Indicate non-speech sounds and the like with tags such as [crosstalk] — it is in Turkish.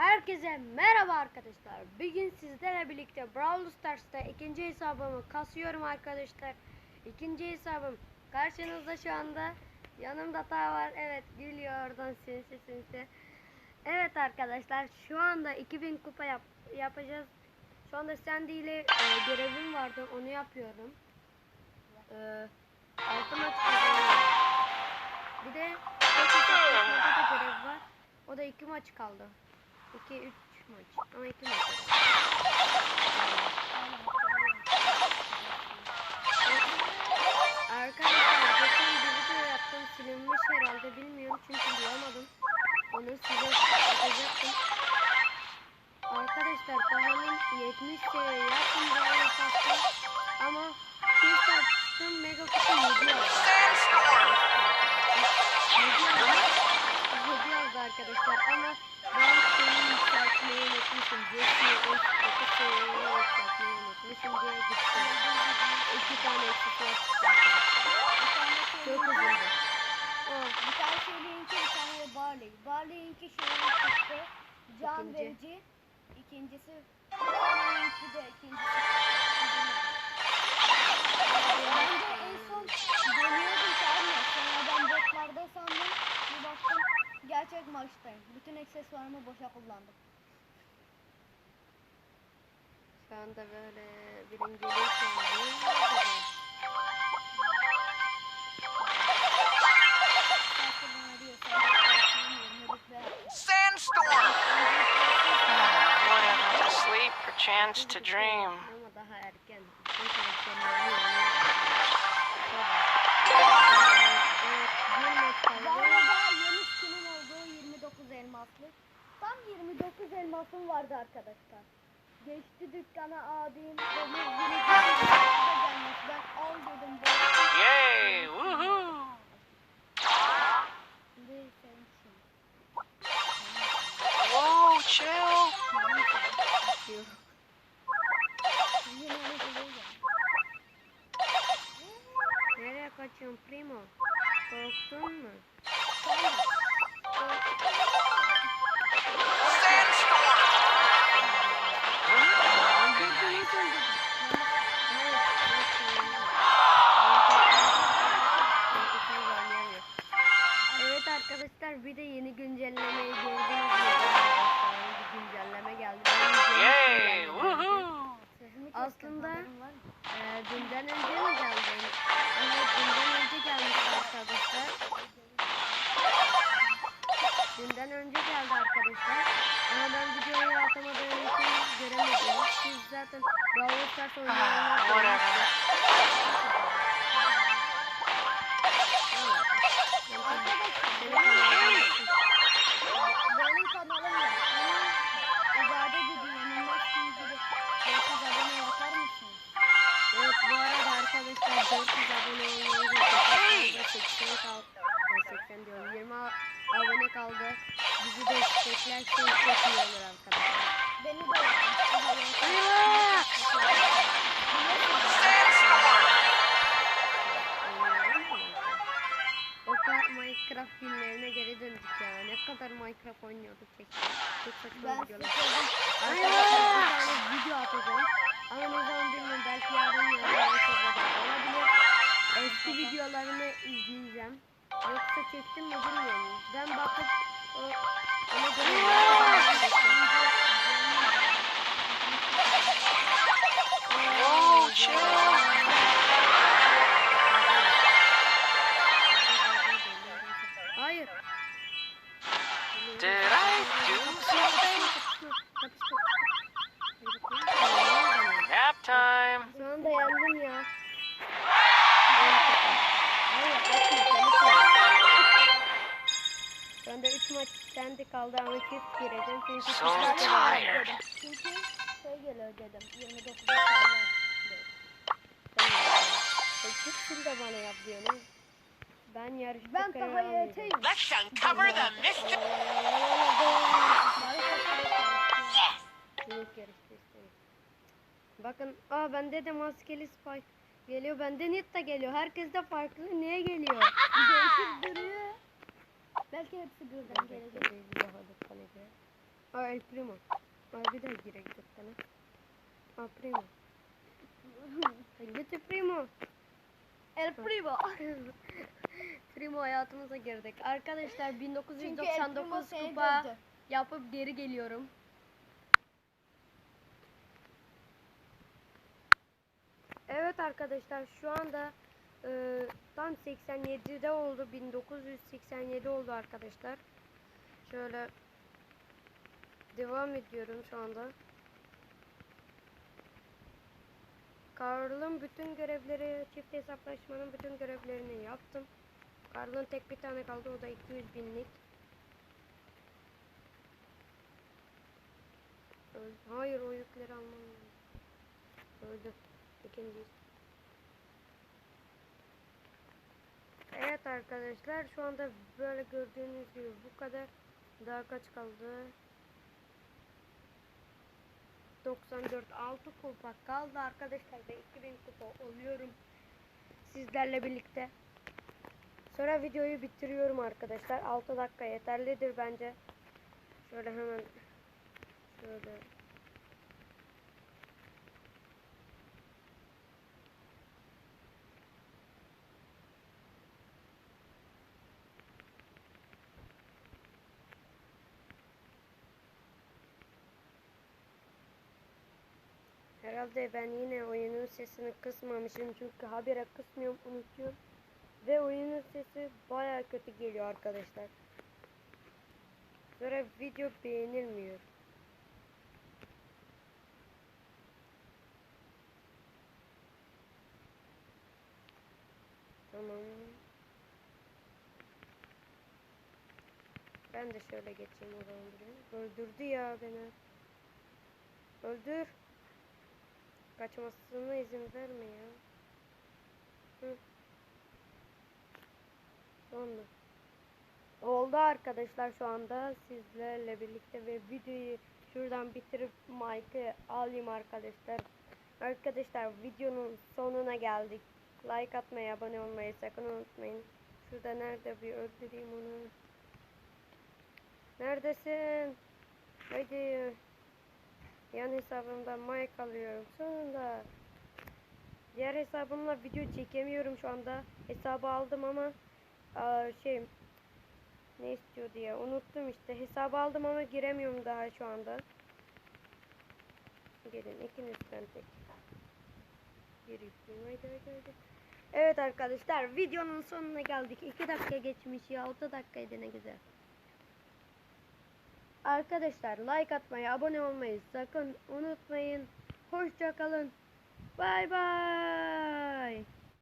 Herkese merhaba arkadaşlar. Bugün sizlerle birlikte Brawl Stars'ta ikinci hesabımı kasıyorum arkadaşlar. İkinci hesabım karşınızda şu anda. Yanımda ta var. Evet gülüyor oradan sinsi sinsi. Evet arkadaşlar şu anda 2000 kupa yap yapacağız. Şu anda Sandy ile e, görevim vardı onu yapıyorum. E, altı maç. Bir de tek hesaplaşmada da görev var. O da iki maç kaldı. 2 3 maç. Ama 2 maç. Arkadaşlar geçen bir video yaptım silinmiş herhalde bilmiyorum çünkü bulamadım. Onu size atacaktım. Arkadaşlar pahalım 70 TL Verici. İkincisi Barley'inki de ikincisi. Ben de en son deniyordum tamam mı? Sonradan botlarda sandım. Bir baktım gerçek maçtayım. Bütün aksesuarımı boşa kullandım. şu anda böyle birinciliği söylüyorum. Olduğu 29 elmaslı. Tam 29 elmasım vardı arkadaşlar. Geçti dükkana abim. Onu 29 elmasla gelmiş. Ben al dedim. Yay! Woohoo! Whoa, chill! Aslında-? Ee, dünden önce mi geldi? Evet dünden önce gelmiş arkadaşlar. Dünden önce geldi arkadaşlar. Ama ben videoyu atamadığım için göremedim. Siz zaten Brawl Stars oynayanlar. Benim kanalım var. Arkadaşlar 400 abone olmayı ve 80 kaldı. 80 diyorum 20 abone kaldı. Bizi desteklerseniz çok iyi olur arkadaşlar. Beni de Minecraft filmlerine geri döndük ya. Ne kadar Minecraft oynuyorduk keşke. Çok saçma videolar. Arkadaşlar Şu anda 3 maç sende kaldı ama çift gireceğim çünkü So tired. Çünkü şey geliyor dedim. 29 tane. Çift de bana yap diyorsun. Ben yarışta Ben daha yeteyim. Let's uncover the mystery! Bakın aa bende de maskeli spike geliyor. Bende net de geliyor. Herkes de farklı. Niye geliyor? [laughs] Değişik duruyor. Belki hepsi birden gelecek. Aa El Primo. Aa bir daha girek dükkana. Aa Primo. [laughs] Gitti Primo. El Primo. [laughs] Primo hayatımıza girdik. Arkadaşlar Çünkü El Primo 1999 seni kupa yapıp geri geliyorum. Evet arkadaşlar şu anda e, tam 87'de oldu. 1987 oldu arkadaşlar. Şöyle devam ediyorum şu anda. Karl'ın bütün görevleri, çift hesaplaşmanın bütün görevlerini yaptım. Karl'ın tek bir tane kaldı o da 200 binlik. Hayır o yükleri almam lazım. Öldü. İkinciyiz. Evet arkadaşlar şu anda böyle gördüğünüz gibi bu kadar. Daha kaç kaldı? 94 6 kupa kaldı arkadaşlar ve 2000 kupa oluyorum sizlerle birlikte. Sonra videoyu bitiriyorum arkadaşlar. 6 dakika yeterlidir bence. Şöyle hemen şöyle Herhalde ben yine oyunun sesini kısmamışım çünkü habire kısmıyorum unutuyorum. Ve oyunun sesi baya kötü geliyor arkadaşlar. Sonra video beğenilmiyor. Tamam. Ben de şöyle geçeyim o zaman. Öldürdü ya beni. Öldür. Kaçmasına izin verme ya. Hı. Oldu. Arkadaşlar şu anda sizlerle birlikte ve videoyu şuradan bitirip mic'ı alayım arkadaşlar. Arkadaşlar videonun sonuna geldik. Like atmayı, abone olmayı sakın unutmayın. Şurada nerede bir öldüreyim onu. Neredesin? Haydi. Yan hesabımdan mic alıyorum. Sonunda. Diğer hesabımla video çekemiyorum şu anda. Hesabı aldım ama aa, şey ne istiyor diye unuttum işte. Hesabı aldım ama giremiyorum daha şu anda. Gelin ikinizden tek. Yükleyeyim haydi haydi haydi. Evet arkadaşlar videonun sonuna geldik. 2 dakika geçmiş ya 6 dakikaydı ne güzel. Arkadaşlar like atmayı, abone olmayı sakın unutmayın. Hoşçakalın. Bay bay.